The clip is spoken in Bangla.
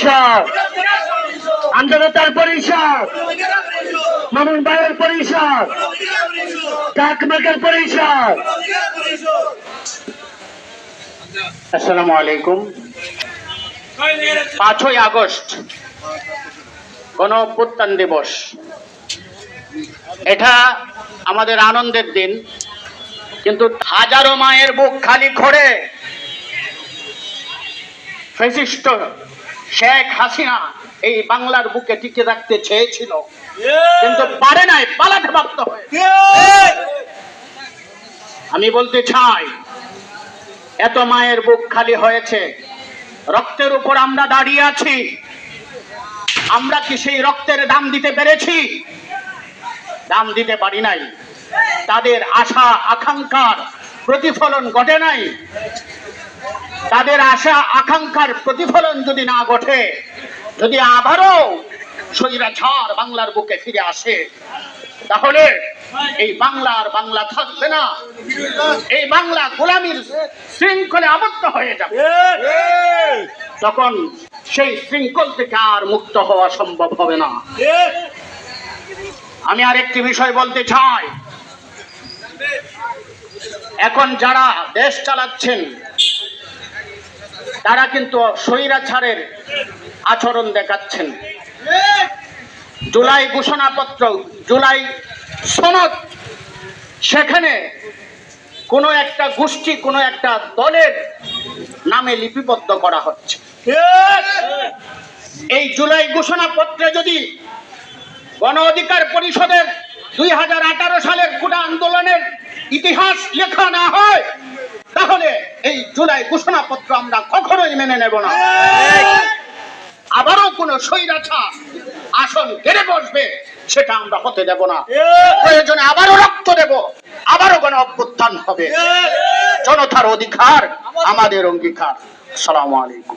পরিষদ। আন্দোলতার পরিষদ। মামুন ভাইয়ের পরিষদ। কাকমাকের পরিষদ। আসসালামু আলাইকুম। পাঁচই আগস্ট গণ দিবস। এটা আমাদের আনন্দের দিন, কিন্তু হাজারো মায়ের বুক খালি করে ফেসিস্ট শেখ হাসিনা এই বাংলার বুকে টিকে রাখতে চেয়েছিল। কিন্তু পারে নাই পালাতে বাধ্য হয়ে। আমি বলতে চাই এত মায়ের বুক খালি হয়েছে রক্তের উপর আমরা দাঁড়িয়ে আছি। আমরা কি সেই রক্তের দাম দিতে পেরেছি? দাম দিতে পারি নাই। তাদের আশা আকাঙ্ক্ষার প্রতিফলন ঘটে নাই। তাদের আশা আকাঙ্ক্ষার প্রতিফলন যদি না ঘটে, যদি আবারও স্বৈরাচার বাংলার বুকে ফিরে আসে, তাহলে এই বাংলার বাংলা থাকবে না। এই বাংলা গোলামীর শৃঙ্খলে আবদ্ধ হয়ে যাবে। তখন সেই শৃঙ্খল থেকে আর মুক্ত হওয়া সম্ভব হবে না। আমি আর একটি বিষয় বলতে চাই। এখন যারা দেশ চালাচ্ছেন তারা কিন্তু স্বৈরাচারের আচরণ দেখাচ্ছেন। জুলাই ঘোষণাপত্র, জুলাই সনদ, সেখানে কোনো একটা গোষ্ঠী, কোনো একটা দলের নামে লিপিবদ্ধ করা হচ্ছে। এই জুলাই ঘোষণাপত্রে যদি গণ অধিকার পরিষদের দুই হাজার আঠারো সালের কোটা আন্দোলনের ইতিহাস লেখা না হয়, তাহলে এই জুলাই ঘোষণাপত্র আমরা কখনোই মেনে নেব না। আবারও কোন স্বৈরাছা আসন কেড়ে বসবে সেটা আমরা হতে দেব না। প্রয়োজনে আবারও রক্ত দেব আবারও কোন অভ্যুত্থান হবে। জনতার অধিকার আমাদের অঙ্গীকার। সালাম আলাইকুম।